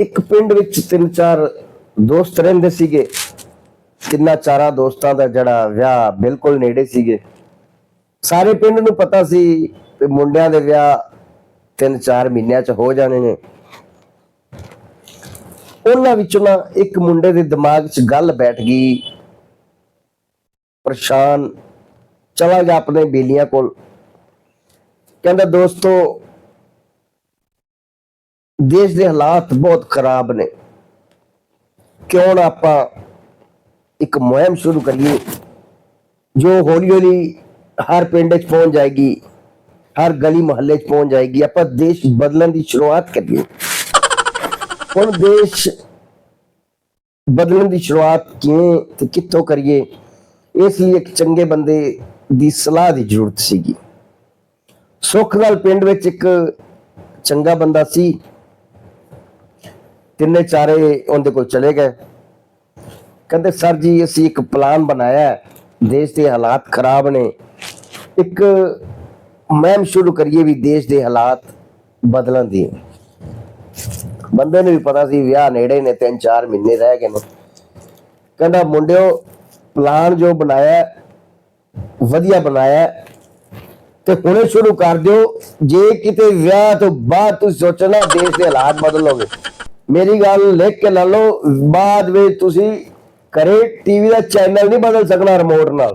ਇੱਕ ਪਿੰਡ ਵਿੱਚ ਤਿੰਨ ਚਾਰ ਦੋਸਤ ਰਹਿੰਦੇ ਸੀਗੇ। ਤਿੰਨਾਂ ਚਾਰਾਂ ਦੋਸਤਾਂ ਦਾ ਜਿਹੜਾ ਵਿਆਹ ਬਿਲਕੁਲ ਨੇੜੇ ਸੀਗੇ। ਸਾਰੇ ਪਿੰਡ ਨੂੰ ਪਤਾ ਸੀ ਕਿ ਮੁੰਡਿਆਂ ਦੇ ਵਿਆਹ ਤਿੰਨ ਚਾਰ ਮਹੀਨਿਆਂ ਚ ਹੋ ਜਾਣੇ ਨੇ। ਉਹਨਾਂ ਵਿੱਚੋਂ ਨਾ ਇੱਕ ਮੁੰਡੇ ਦੇ ਦਿਮਾਗ 'ਚ ਗੱਲ ਬੈਠ ਗਈ। ਪਰੇਸ਼ਾਨ, ਚਲਾ ਗਿਆ ਆਪਣੇ ਬੇਲੀਆਂ ਕੋਲ। ਕਹਿੰਦਾ, ਦੋਸਤੋ ਦੇਸ਼ ਦੇ ਹਾਲਾਤ ਬਹੁਤ ਖਰਾਬ ਨੇ। ਕਿਉਂ ਨਾ ਆਪਾਂ ਇੱਕ ਮੁਹਿੰਮ ਸ਼ੁਰੂ ਕਰੀਏ, ਜੋ ਹੌਲੀ ਹੌਲੀ ਹਰ ਪਿੰਡ 'ਚ ਪਹੁੰਚ ਜਾਏਗੀ, ਹਰ ਗਲੀ ਮੁਹੱਲੇ 'ਚ ਪਹੁੰਚ ਜਾਏਗੀ। ਆਪਾਂ ਦੇਸ਼ ਬਦਲਣ ਦੀ ਸ਼ੁਰੂਆਤ ਕਰੀਏ। ਹੁਣ ਦੇਸ਼ ਬਦਲਣ ਦੀ ਸ਼ੁਰੂਆਤ ਕਿਵੇਂ ਤੇ ਕਿੱਥੋਂ ਕਰੀਏ, ਇਸ ਲਈ ਇੱਕ ਚੰਗੇ ਬੰਦੇ ਦੀ ਸਲਾਹ ਦੀ ਜ਼ਰੂਰਤ ਸੀਗੀ। ਸੁੱਖ ਨਾਲ ਪਿੰਡ ਵਿੱਚ ਇੱਕ ਚੰਗਾ ਬੰਦਾ ਸੀ। ਤਿੰਨੇ ਚਾਰੇ ਉਹਦੇ ਕੋਲ ਚਲੇ ਗਏ। ਕਹਿੰਦੇ, ਸਰ ਜੀ, ਅਸੀਂ ਇੱਕ ਪਲਾਨ ਬਣਾਇਆ ਦੇਸ਼ ਦੇ ਹਾਲਾਤ ਖਰਾਬ ਨੇ। ਇੱਕ ਮੁਹਿੰਮ ਸ਼ੁਰੂ ਕਰੀਏ ਵੀ ਦੇਸ਼ ਦੇ ਹਾਲਾਤ ਬਦਲਣ ਦੀ। ਬੰਦੇ ਨੂੰ ਵੀ ਪਤਾ ਸੀ, ਵਿਆਹ ਨੇੜੇ ਨੇ, ਤਿੰਨ ਚਾਰ ਮਹੀਨੇ ਰਹਿ ਗਏ ਨੇ। ਕਹਿੰਦਾ, ਮੁੰਡਿਓ ਪਲਾਨ ਜੋ ਬਣਾਇਆ ਵਧੀਆ ਬਣਾਇਆ ਤੇ ਹੁਣੇ ਸ਼ੁਰੂ ਕਰ ਦਿਓ। ਜੇ ਕਿਤੇ ਵਿਆਹ ਤੋਂ ਬਾਅਦ ਤੁਸੀਂ ਸੋਚਣਾ, ਦੇਸ਼ ਦੇ ਹਾਲਾਤ ਬਦਲੋਗੇ ਮੇਰੀ ਗੱਲ ਲਿਖ ਕੇ ਲਾ ਲਓ, ਬਾਅਦ ਵਿੱਚ ਤੁਸੀਂ ਕਰੇ ਟੀਵੀ ਦਾ ਚੈਨਲ ਨਹੀਂ ਬਦਲ ਸਕਣਾ ਰਿਮੋਟ ਨਾਲ।